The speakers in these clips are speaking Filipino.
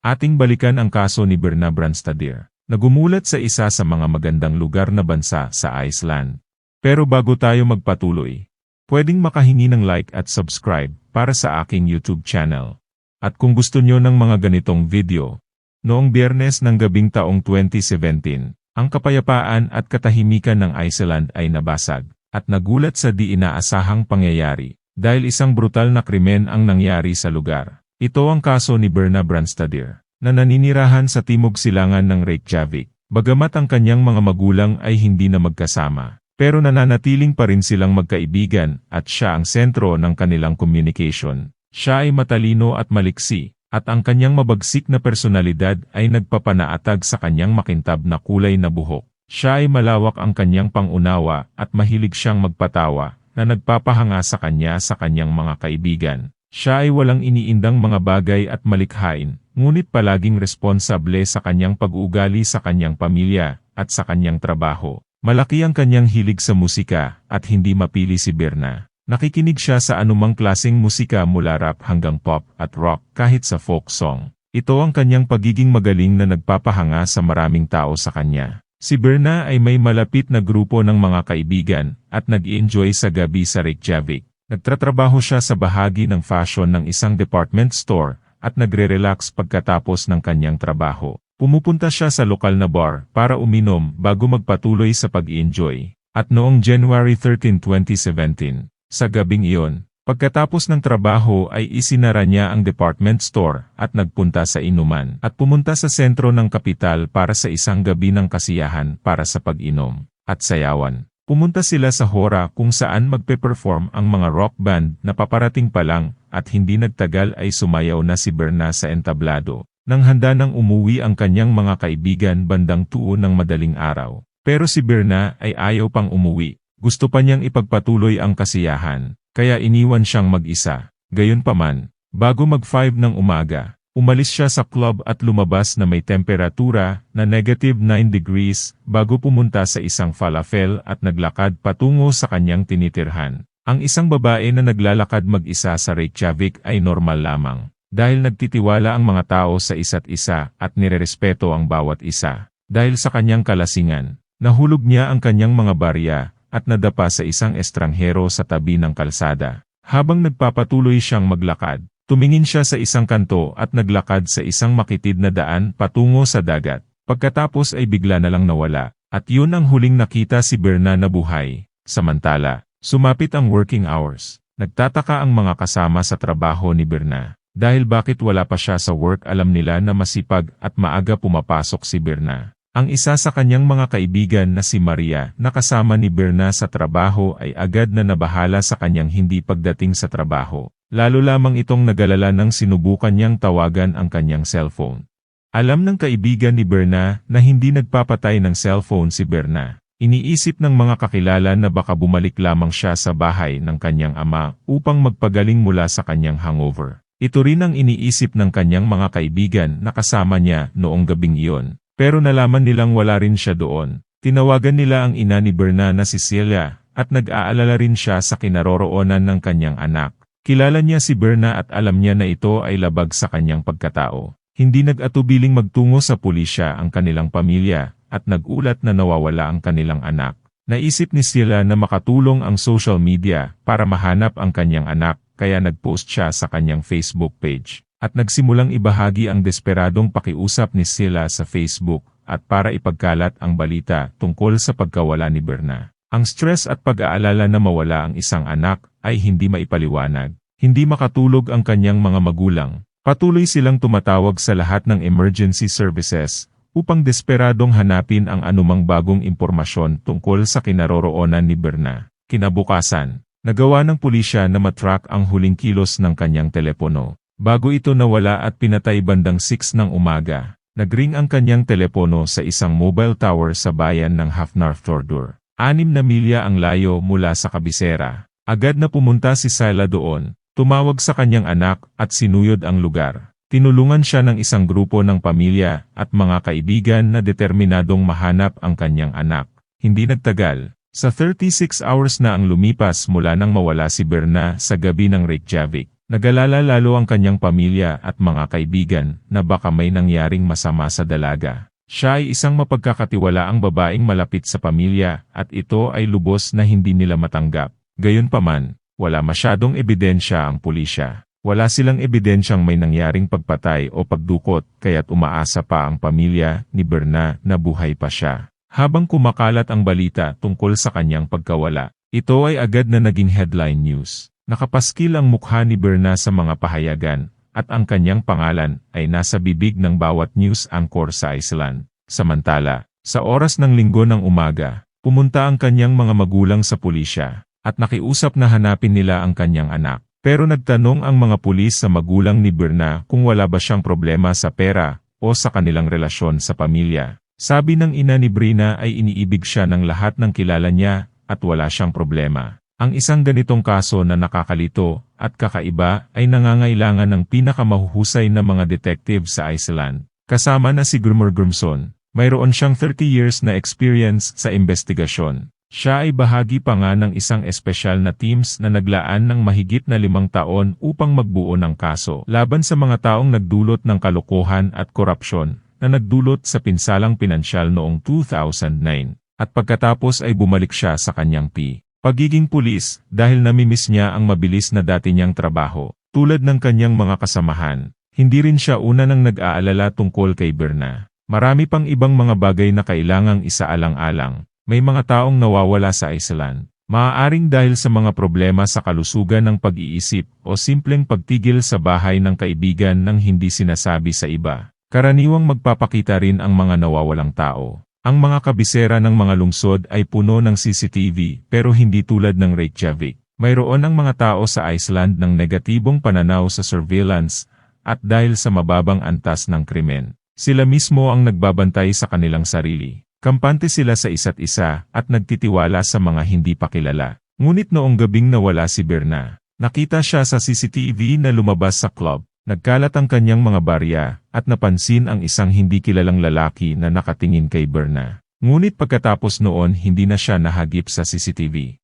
Ating balikan ang kaso ni Berna Branstadir, na gumulat sa isa sa mga magandang lugar na bansa sa Iceland. Pero bago tayo magpatuloy, pwedeng makahingi ng like at subscribe para sa aking YouTube channel. At kung gusto nyo ng mga ganitong video, noong biyernes ng gabing taong 2017, ang kapayapaan at katahimikan ng Iceland ay nabasag, at nagulat sa di inaasahang pangyayari, dahil isang brutal na krimen ang nangyari sa lugar. Ito ang kaso ni Berna Branstadir, na naninirahan sa timog silangan ng Reykjavik, bagamat ang kanyang mga magulang ay hindi na magkasama. Pero nananatiling pa rin silang magkaibigan at siya ang sentro ng kanilang communication. Siya ay matalino at maliksi, at ang kanyang mabagsik na personalidad ay nagpapanaatag sa kanyang makintab na kulay na buhok. Siya ay malawak ang kanyang pangunawa at mahilig siyang magpatawa na nagpapahanga sa kanya sa kanyang mga kaibigan. Siya ay walang iniindang mga bagay at malikhain, ngunit palaging responsable sa kanyang pag-uugali sa kanyang pamilya at sa kanyang trabaho. Malaki ang kanyang hilig sa musika at hindi mapili si Berna. Nakikinig siya sa anumang klaseng musika mula rap hanggang pop at rock kahit sa folk song. Ito ang kanyang pagiging magaling na nagpapahanga sa maraming tao sa kanya. Si Berna ay may malapit na grupo ng mga kaibigan at nag-enjoy sa gabi sa Reykjavik. Nagtratrabaho siya sa bahagi ng fashion ng isang department store at nagre-relax pagkatapos ng kanyang trabaho. Pumupunta siya sa lokal na bar para uminom bago magpatuloy sa pag-enjoy. At noong January 13, 2017, sa gabing iyon, pagkatapos ng trabaho ay isinara niya ang department store at nagpunta sa inuman at pumunta sa sentro ng kapital para sa isang gabi ng kasiyahan para sa pag-inom at sayawan. Pumunta sila sa Hora kung saan magpe-perform ang mga rock band na paparating pa lang at hindi nagtagal ay sumayaw na si Berna sa entablado. Nang handa nang umuwi ang kanyang mga kaibigan bandang tuon ng madaling araw. Pero si Berna ay ayaw pang umuwi. Gusto pa niyang ipagpatuloy ang kasiyahan, kaya iniwan siyang mag-isa. Gayunpaman, bago mag-5 ng umaga, Umalis siya sa club at lumabas na may temperatura na negative 9 degrees bago pumunta sa isang falafel at naglakad patungo sa kanyang tinitirhan. Ang isang babae na naglalakad mag-isa sa Reykjavik ay normal lamang dahil nagtitiwala ang mga tao sa isa't isa at nirerespeto ang bawat isa. Dahil sa kanyang kalasingan, nahulog niya ang kanyang mga barya at nadapa sa isang estranghero sa tabi ng kalsada. Habang nagpapatuloy siyang maglakad, Tumingin siya sa isang kanto at naglakad sa isang makitid na daan patungo sa dagat. Pagkatapos ay bigla na lang nawala, at yun ang huling nakita si Berna na buhay. Samantala, sumapit ang working hours. Nagtataka ang mga kasama sa trabaho ni Berna. Dahil bakit wala pa siya sa work alam nila na masipag at maaga pumapasok si Berna. Ang isa sa kanyang mga kaibigan na si Maria na kasama ni Berna sa trabaho ay agad na nabahala sa kanyang hindi pagdating sa trabaho. Lalo lamang itong nagalala nang sinubukan niyang tawagan ang kanyang cellphone. Alam ng kaibigan ni Berna na hindi nagpapatay ng cellphone si Berna. Iniisip ng mga kakilala na baka bumalik lamang siya sa bahay ng kanyang ama upang magpagaling mula sa kanyang hangover. Ito rin ang iniisip ng kanyang mga kaibigan na kasama niya noong gabing iyon. Pero nalaman nilang wala rin siya doon. Tinawagan nila ang ina ni Berna na si Celia at nag-aalala rin siya sa kinaroroonan ng kanyang anak. Kilala niya si Berna at alam niya na ito ay labag sa kanyang pagkatao. Hindi nag-atubiling magtungo sa pulisya ang kanilang pamilya at nagulat na nawawala ang kanilang anak. Naisip ni sila na makatulong ang social media para mahanap ang kanyang anak kaya nagpost siya sa kanyang Facebook page at nagsimulang ibahagi ang desperadong pakiusap ni Sila sa Facebook at para ipagkalat ang balita tungkol sa pagkawala ni Berna. Ang stress at pag-aalala na mawala ang isang anak ay hindi maipaliwanag. Hindi makatulog ang kanyang mga magulang. Patuloy silang tumatawag sa lahat ng emergency services upang desperadong hanapin ang anumang bagong impormasyon tungkol sa kinaroroonan ni Berna. Kinabukasan, nagawa ng pulisya na matrack ang huling kilos ng kanyang telepono. Bago ito nawala at pinatay bandang 6 ng umaga, nagring ang kanyang telepono sa isang mobile tower sa bayan ng Hafnarfjordur. Anim na milya ang layo mula sa kabisera. Agad na pumunta si Sila doon, tumawag sa kanyang anak at sinuyod ang lugar. Tinulungan siya ng isang grupo ng pamilya at mga kaibigan na determinadong mahanap ang kanyang anak. Hindi nagtagal, sa 36 hours na ang lumipas mula nang mawala si Berna sa gabi ng Reykjavik, Nagalala lalo ang kanyang pamilya at mga kaibigan na baka may nangyaring masama sa dalaga. Siya ay isang mapagkakatiwalaang babaeng malapit sa pamilya at ito ay lubos na hindi nila matanggap. Gayunpaman, wala masyadong ebidensya ang pulisya. Wala silang ebidensyang may nangyaring pagpatay o pagdukot kaya't umaasa pa ang pamilya ni Berna na buhay pa siya. Habang kumakalat ang balita tungkol sa kanyang pagkawala, ito ay agad na naging headline news. Nakapaskil ang mukha ni Berna sa mga pahayagan at ang kanyang pangalan ay nasa bibig ng bawat news anchor sa Iceland. Samantala, sa oras ng linggo ng umaga, pumunta ang kanyang mga magulang sa pulisya, at nakiusap na hanapin nila ang kanyang anak. Pero nagtanong ang mga pulis sa magulang ni Berna kung wala ba siyang problema sa pera o sa kanilang relasyon sa pamilya. Sabi ng ina ni Brina ay iniibig siya ng lahat ng kilala niya at wala siyang problema. Ang isang ganitong kaso na nakakalito at kakaiba ay nangangailangan ng pinakamahuhusay na mga detective sa Iceland. Kasama na si Grumor Grumson, mayroon siyang 30 years na experience sa investigasyon. Siya ay bahagi pa nga ng isang espesyal na teams na naglaan ng mahigit na limang taon upang magbuo ng kaso laban sa mga taong nagdulot ng kalokohan at korupsyon na nagdulot sa pinsalang pinansyal noong 2009 at pagkatapos ay bumalik siya sa kanyang P. Pagiging pulis, dahil namimiss niya ang mabilis na dati niyang trabaho, tulad ng kanyang mga kasamahan, hindi rin siya una nang nag-aalala tungkol kay Berna. Marami pang ibang mga bagay na kailangang isaalang-alang. May mga taong nawawala sa Iceland. Maaaring dahil sa mga problema sa kalusugan ng pag-iisip o simpleng pagtigil sa bahay ng kaibigan nang hindi sinasabi sa iba. Karaniwang magpapakita rin ang mga nawawalang tao. Ang mga kabisera ng mga lungsod ay puno ng CCTV pero hindi tulad ng Reykjavik. Mayroon ang mga tao sa Iceland ng negatibong pananaw sa surveillance at dahil sa mababang antas ng krimen. Sila mismo ang nagbabantay sa kanilang sarili. Kampante sila sa isa't isa at nagtitiwala sa mga hindi pa kilala. Ngunit noong gabing nawala si Berna, nakita siya sa CCTV na lumabas sa club. Nagkalat ang kanyang mga barya, at napansin ang isang hindi kilalang lalaki na nakatingin kay Berna. Ngunit pagkatapos noon hindi na siya nahagip sa CCTV.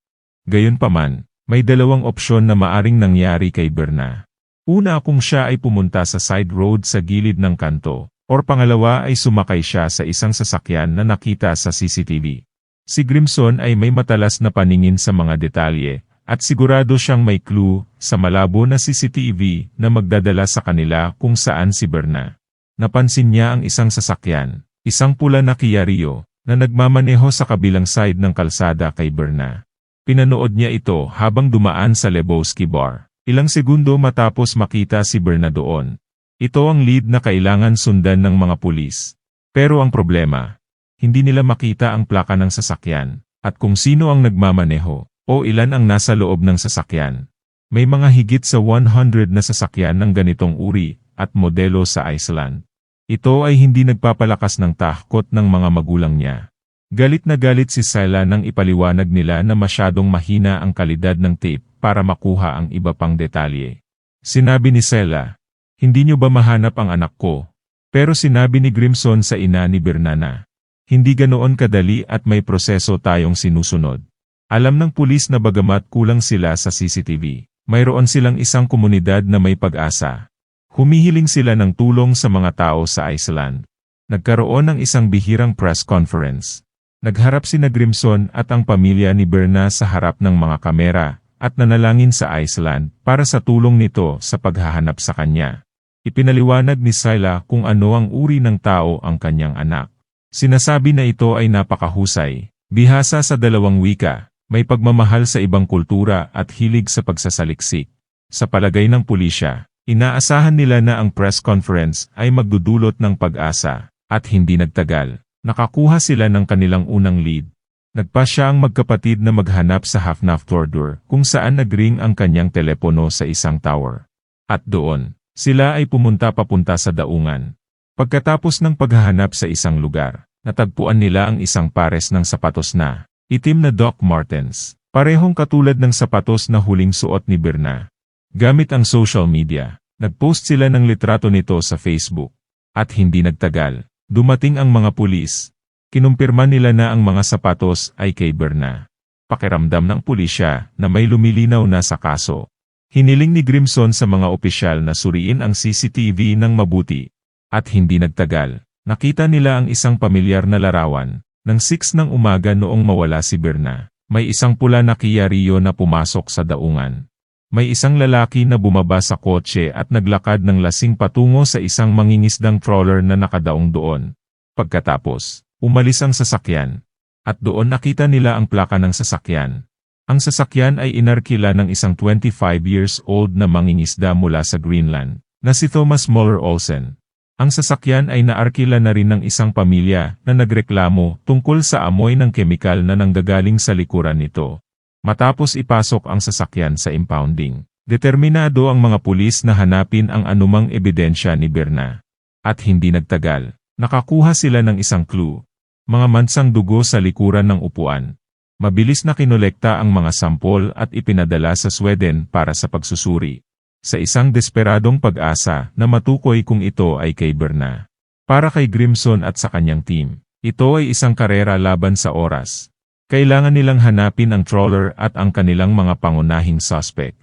Gayunpaman, may dalawang opsyon na maaring nangyari kay Berna. Una kung siya ay pumunta sa side road sa gilid ng kanto, or pangalawa ay sumakay siya sa isang sasakyan na nakita sa CCTV. Si Grimson ay may matalas na paningin sa mga detalye, at sigurado siyang may clue sa malabo na CCTV na magdadala sa kanila kung saan si Berna. Napansin niya ang isang sasakyan, isang pula na Kia Rio, na nagmamaneho sa kabilang side ng kalsada kay Berna. Pinanood niya ito habang dumaan sa Lebowski Bar. Ilang segundo matapos makita si Berna doon. Ito ang lead na kailangan sundan ng mga pulis. Pero ang problema, hindi nila makita ang plaka ng sasakyan, at kung sino ang nagmamaneho o ilan ang nasa loob ng sasakyan. May mga higit sa 100 na sasakyan ng ganitong uri at modelo sa Iceland. Ito ay hindi nagpapalakas ng takot ng mga magulang niya. Galit na galit si Sila nang ipaliwanag nila na masyadong mahina ang kalidad ng tape para makuha ang iba pang detalye. Sinabi ni Sela, Hindi niyo ba mahanap ang anak ko? Pero sinabi ni Grimson sa ina ni Bernana, Hindi ganoon kadali at may proseso tayong sinusunod. Alam ng pulis na bagamat kulang sila sa CCTV, mayroon silang isang komunidad na may pag-asa. Humihiling sila ng tulong sa mga tao sa Iceland. Nagkaroon ng isang bihirang press conference. Nagharap si Grimson at ang pamilya ni Berna sa harap ng mga kamera at nanalangin sa Iceland para sa tulong nito sa paghahanap sa kanya. Ipinaliwanag ni Sila kung ano ang uri ng tao ang kanyang anak. Sinasabi na ito ay napakahusay, bihasa sa dalawang wika, may pagmamahal sa ibang kultura at hilig sa pagsasaliksik. Sa palagay ng pulisya, inaasahan nila na ang press conference ay magdudulot ng pag-asa, at hindi nagtagal. Nakakuha sila ng kanilang unang lead. Nagpa siya ang magkapatid na maghanap sa Hafnarfjordur kung saan nagring ang kanyang telepono sa isang tower. At doon, sila ay pumunta papunta sa daungan. Pagkatapos ng paghahanap sa isang lugar, natagpuan nila ang isang pares ng sapatos na Itim na Doc Martens, parehong katulad ng sapatos na huling suot ni Berna. Gamit ang social media, nagpost sila ng litrato nito sa Facebook. At hindi nagtagal, dumating ang mga pulis. Kinumpirma nila na ang mga sapatos ay kay Berna. Pakiramdam ng pulisya na may lumilinaw na sa kaso. Hiniling ni Grimson sa mga opisyal na suriin ang CCTV ng mabuti. At hindi nagtagal, nakita nila ang isang pamilyar na larawan. Nang 6 ng umaga noong mawala si Berna, may isang pula na Kia Rio na pumasok sa daungan. May isang lalaki na bumaba sa kotse at naglakad ng lasing patungo sa isang mangingisdang trawler na nakadaong doon. Pagkatapos, umalis ang sasakyan. At doon nakita nila ang plaka ng sasakyan. Ang sasakyan ay inarkila ng isang 25 years old na mangingisda mula sa Greenland, na si Thomas Muller Olsen. Ang sasakyan ay naarkila na rin ng isang pamilya na nagreklamo tungkol sa amoy ng kemikal na nanggagaling sa likuran nito. Matapos ipasok ang sasakyan sa impounding, determinado ang mga pulis na hanapin ang anumang ebidensya ni Berna. At hindi nagtagal, nakakuha sila ng isang clue. Mga mansang dugo sa likuran ng upuan, Mabilis na kinolekta ang mga sampol at ipinadala sa Sweden para sa pagsusuri. Sa isang desperadong pag-asa na matukoy kung ito ay kay Berna. Para kay Grimson at sa kanyang team, ito ay isang karera laban sa oras. Kailangan nilang hanapin ang trawler at ang kanilang mga pangunahing suspect.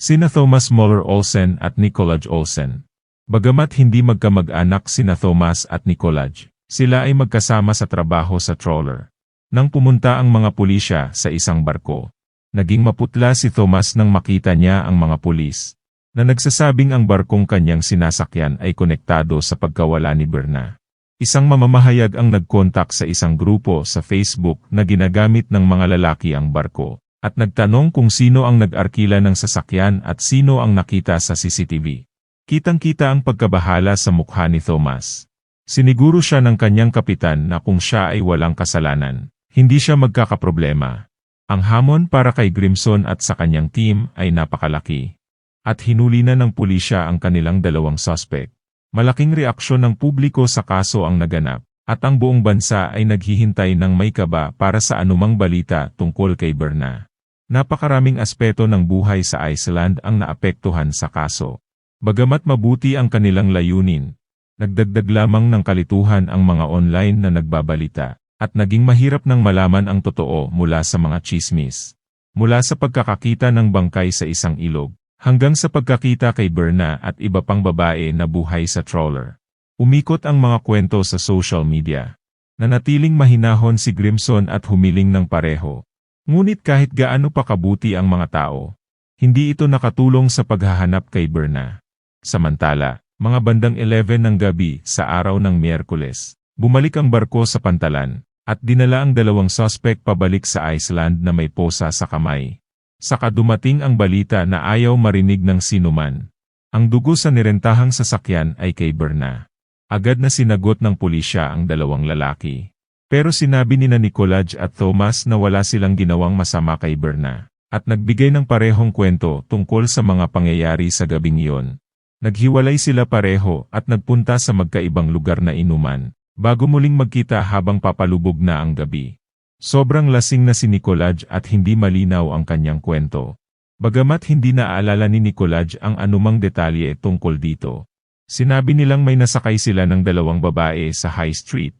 Sina Thomas Muller Olsen at Nicolaj Olsen. Bagamat hindi magkamag-anak sina Thomas at Nicolaj, sila ay magkasama sa trabaho sa trawler. Nang pumunta ang mga pulisya sa isang barko, naging maputla si Thomas nang makita niya ang mga pulis, na nagsasabing ang barkong kanyang sinasakyan ay konektado sa pagkawala ni Berna. Isang mamamahayag ang nagkontak sa isang grupo sa Facebook na ginagamit ng mga lalaki ang barko, at nagtanong kung sino ang nag-arkila ng sasakyan at sino ang nakita sa CCTV. Kitang-kita ang pagkabahala sa mukha ni Thomas. Siniguro siya ng kanyang kapitan na kung siya ay walang kasalanan, hindi siya magkakaproblema. Ang hamon para kay Grimson at sa kanyang team ay napakalaki. At hinuli na ng pulisya ang kanilang dalawang suspect. Malaking reaksyon ng publiko sa kaso ang naganap, at ang buong bansa ay naghihintay ng may kaba para sa anumang balita tungkol kay Berna. Napakaraming aspeto ng buhay sa Iceland ang naapektuhan sa kaso. Bagamat mabuti ang kanilang layunin, nagdagdag lamang ng kalituhan ang mga online na nagbabalita at naging mahirap nang malaman ang totoo mula sa mga chismis. Mula sa pagkakakita ng bangkay sa isang ilog, hanggang sa pagkakita kay Berna at iba pang babae na buhay sa trawler. Umikot ang mga kwento sa social media. Nanatiling mahinahon si Grimson at humiling ng pareho. Ngunit kahit gaano pa kabuti ang mga tao, hindi ito nakatulong sa paghahanap kay Berna. Samantala, mga bandang 11 ng gabi sa araw ng Miyerkules, bumalik ang barko sa pantalan, at dinala ang dalawang suspect pabalik sa Iceland na may posa sa kamay. Saka dumating ang balita na ayaw marinig ng sinuman. Ang dugo sa nirentahang sasakyan ay kay Berna. Agad na sinagot ng pulisya ang dalawang lalaki. Pero sinabi ni na Nicolaj at Thomas na wala silang ginawang masama kay Berna, at nagbigay ng parehong kwento tungkol sa mga pangyayari sa gabing iyon. Naghiwalay sila pareho at nagpunta sa magkaibang lugar na inuman, bago muling magkita habang papalubog na ang gabi. Sobrang lasing na si Nicolaj at hindi malinaw ang kanyang kwento. Bagamat hindi naaalala ni Nicolaj ang anumang detalye tungkol dito. Sinabi nilang may nasakay sila ng dalawang babae sa High Street.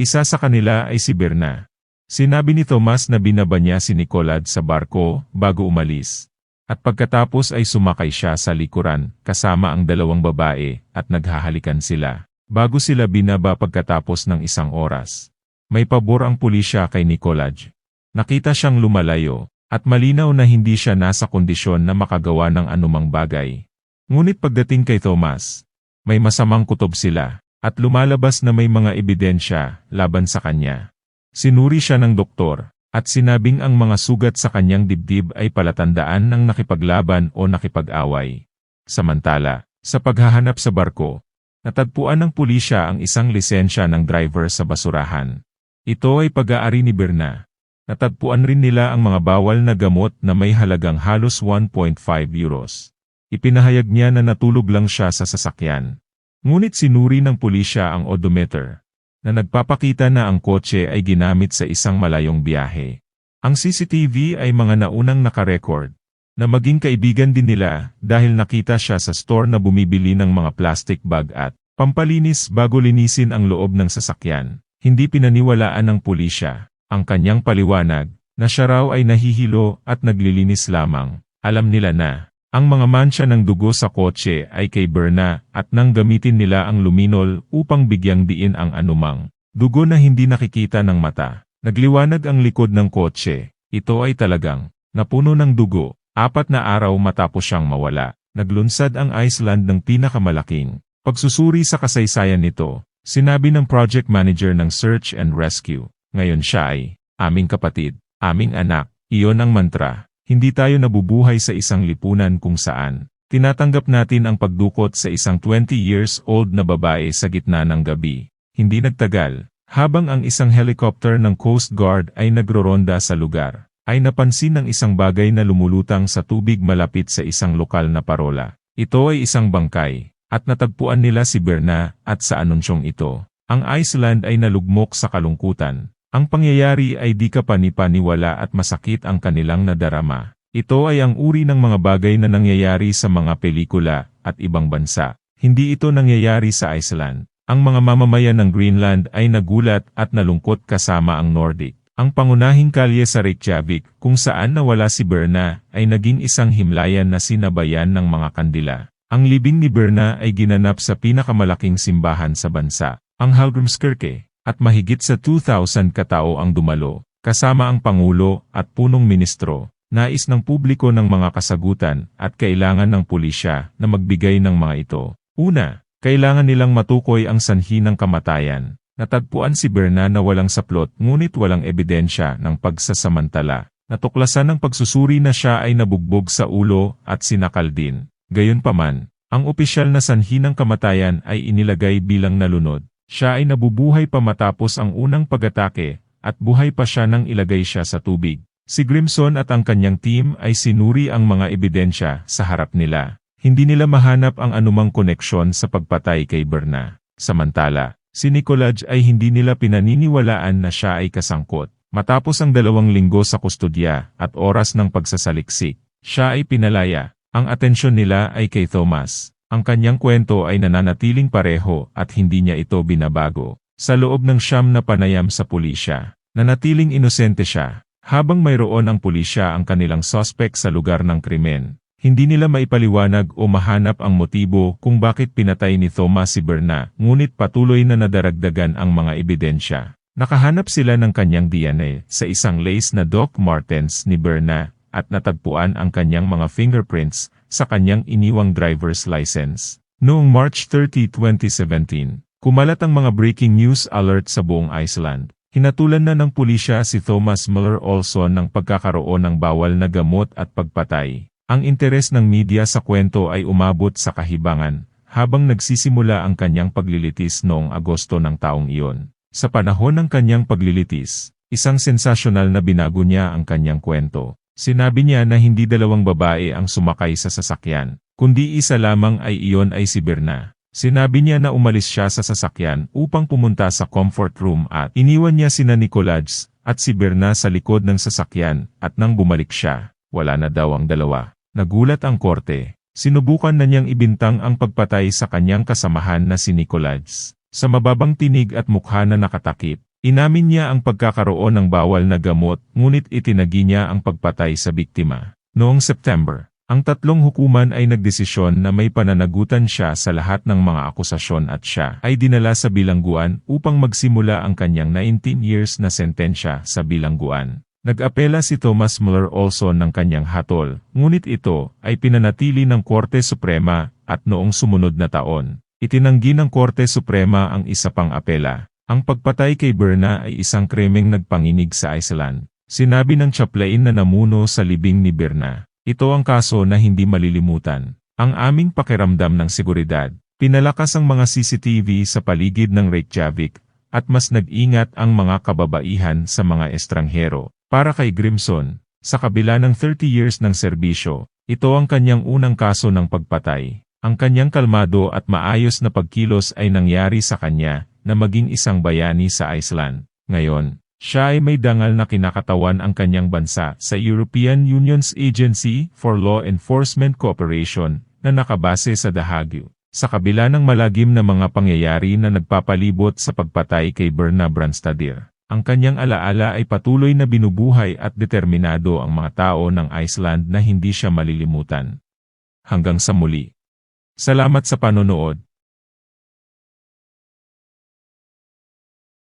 Isa sa kanila ay si Berna. Sinabi ni Thomas na binaba niya si Nicolaj sa barko bago umalis. At pagkatapos ay sumakay siya sa likuran kasama ang dalawang babae at naghahalikan sila. Bago sila binaba pagkatapos ng isang oras. May pabor ang pulisya kay Nicolaj. Nakita siyang lumalayo, at malinaw na hindi siya nasa kondisyon na makagawa ng anumang bagay. Ngunit pagdating kay Thomas, may masamang kutob sila, at lumalabas na may mga ebidensya laban sa kanya. Sinuri siya ng doktor, at sinabing ang mga sugat sa kanyang dibdib ay palatandaan ng nakipaglaban o nakipag-away. Samantala, sa paghahanap sa barko, Natagpuan ng pulisya ang isang lisensya ng driver sa basurahan. Ito ay pag-aari ni Berna. Natagpuan rin nila ang mga bawal na gamot na may halagang halos 1.5 euros. Ipinahayag niya na natulog lang siya sa sasakyan. Ngunit sinuri ng pulisya ang odometer, na nagpapakita na ang kotse ay ginamit sa isang malayong biyahe. Ang CCTV ay mga naunang nakarecord, na maging kaibigan din nila dahil nakita siya sa store na bumibili ng mga plastic bag at pampalinis bago linisin ang loob ng sasakyan. Hindi pinaniwalaan ng pulisya ang kanyang paliwanag na siya raw ay nahihilo at naglilinis lamang. Alam nila na Ang mga mansya ng dugo sa kotse ay kay Berna at nang gamitin nila ang luminol upang bigyang diin ang anumang dugo na hindi nakikita ng mata. Nagliwanag ang likod ng kotse. Ito ay talagang napuno ng dugo. Apat na araw matapos siyang mawala. Naglunsad ang Iceland ng pinakamalaking pagsusuri sa kasaysayan nito. Sinabi ng project manager ng Search and Rescue. Ngayon siya ay aming kapatid, aming anak. Iyon ang mantra. Hindi tayo nabubuhay sa isang lipunan kung saan tinatanggap natin ang pagdukot sa isang 20 years old na babae sa gitna ng gabi. Hindi nagtagal, habang ang isang helicopter ng Coast Guard ay nagroronda sa lugar, ay napansin ng isang bagay na lumulutang sa tubig malapit sa isang lokal na parola. Ito ay isang bangkay, at natagpuan nila si Berna at sa anunsyong ito. Ang Iceland ay nalugmok sa kalungkutan, ang pangyayari ay di ka panipaniwala at masakit ang kanilang nadarama. Ito ay ang uri ng mga bagay na nangyayari sa mga pelikula at ibang bansa. Hindi ito nangyayari sa Iceland. Ang mga mamamayan ng Greenland ay nagulat at nalungkot kasama ang Nordic. Ang pangunahing kalye sa Reykjavik, kung saan nawala si Berna, ay naging isang himlayan na sinabayan ng mga kandila. Ang libing ni Berna ay ginanap sa pinakamalaking simbahan sa bansa, ang Hallgrímskirke at mahigit sa 2,000 katao ang dumalo, kasama ang Pangulo at punong ministro, nais ng publiko ng mga kasagutan at kailangan ng pulisya na magbigay ng mga ito. Una, kailangan nilang matukoy ang sanhi ng kamatayan. Natagpuan si Berna na walang saplot ngunit walang ebidensya ng pagsasamantala. Natuklasan ng pagsusuri na siya ay nabugbog sa ulo at sinakal din. Gayunpaman, ang opisyal na sanhi ng kamatayan ay inilagay bilang nalunod. Siya ay nabubuhay pa matapos ang unang pag-atake, at buhay pa siya nang ilagay siya sa tubig. Si Grimson at ang kanyang team ay sinuri ang mga ebidensya sa harap nila. Hindi nila mahanap ang anumang koneksyon sa pagpatay kay Berna. Samantala, si Nicolaj ay hindi nila pinaniniwalaan na siya ay kasangkot. Matapos ang dalawang linggo sa kustodya at oras ng pagsasaliksik, siya ay pinalaya. Ang atensyon nila ay kay Thomas. Ang kanyang kwento ay nananatiling pareho at hindi niya ito binabago. Sa loob ng siyam na panayam sa pulisya, nanatiling inosente siya. Habang mayroon ang pulisya ang kanilang suspect sa lugar ng krimen, hindi nila maipaliwanag o mahanap ang motibo kung bakit pinatay ni Thomas si Berna, ngunit patuloy na nadaragdagan ang mga ebidensya. Nakahanap sila ng kanyang DNA sa isang lace na Doc Martens ni Berna at natagpuan ang kanyang mga fingerprints sa kanyang iniwang driver's license. Noong March 30, 2017, kumalat ang mga breaking news alert sa buong Iceland. Hinatulan na ng pulisya si Thomas Muller Olson ng pagkakaroon ng bawal na gamot at pagpatay. Ang interes ng media sa kwento ay umabot sa kahibangan, habang nagsisimula ang kanyang paglilitis noong Agosto ng taong iyon. Sa panahon ng kanyang paglilitis, isang sensasyonal na binago niya ang kanyang kwento. Sinabi niya na hindi dalawang babae ang sumakay sa sasakyan, kundi isa lamang ay iyon ay si Berna. Sinabi niya na umalis siya sa sasakyan upang pumunta sa comfort room at iniwan niya sina Nicolaj at si Berna sa likod ng sasakyan at nang bumalik siya, wala na daw ang dalawa. Nagulat ang korte. Sinubukan na niyang ibintang ang pagpatay sa kanyang kasamahan na si Nicolaj. Sa mababang tinig at mukha na nakatakip, Inamin niya ang pagkakaroon ng bawal na gamot ngunit itinagi niya ang pagpatay sa biktima. Noong September, ang tatlong hukuman ay nagdesisyon na may pananagutan siya sa lahat ng mga akusasyon at siya ay dinala sa bilangguan upang magsimula ang kanyang 19 years na sentensya sa bilangguan. Nag-apela si Thomas Muller Olson ng kanyang hatol, ngunit ito ay pinanatili ng Korte Suprema at noong sumunod na taon, itinanggi ng Korte Suprema ang isa pang apela. Ang pagpatay kay Berna ay isang kremeng nagpanginig sa Iceland. Sinabi ng Chaplain na namuno sa libing ni Berna. Ito ang kaso na hindi malilimutan. Ang aming pakiramdam ng seguridad. Pinalakas ang mga CCTV sa paligid ng Reykjavik at mas nag-ingat ang mga kababaihan sa mga estranghero. Para kay Grimson, sa kabila ng 30 years ng serbisyo, ito ang kanyang unang kaso ng pagpatay. Ang kanyang kalmado at maayos na pagkilos ay nangyari sa kanya na maging isang bayani sa Iceland. Ngayon, siya ay may dangal na kinakatawan ang kanyang bansa sa European Union's Agency for Law Enforcement Cooperation na nakabase sa The Hague. Sa kabila ng malagim na mga pangyayari na nagpapalibot sa pagpatay kay Berna Branstadir, ang kanyang alaala ay patuloy na binubuhay at determinado ang mga tao ng Iceland na hindi siya malilimutan. Hanggang sa muli. Salamat sa panonood.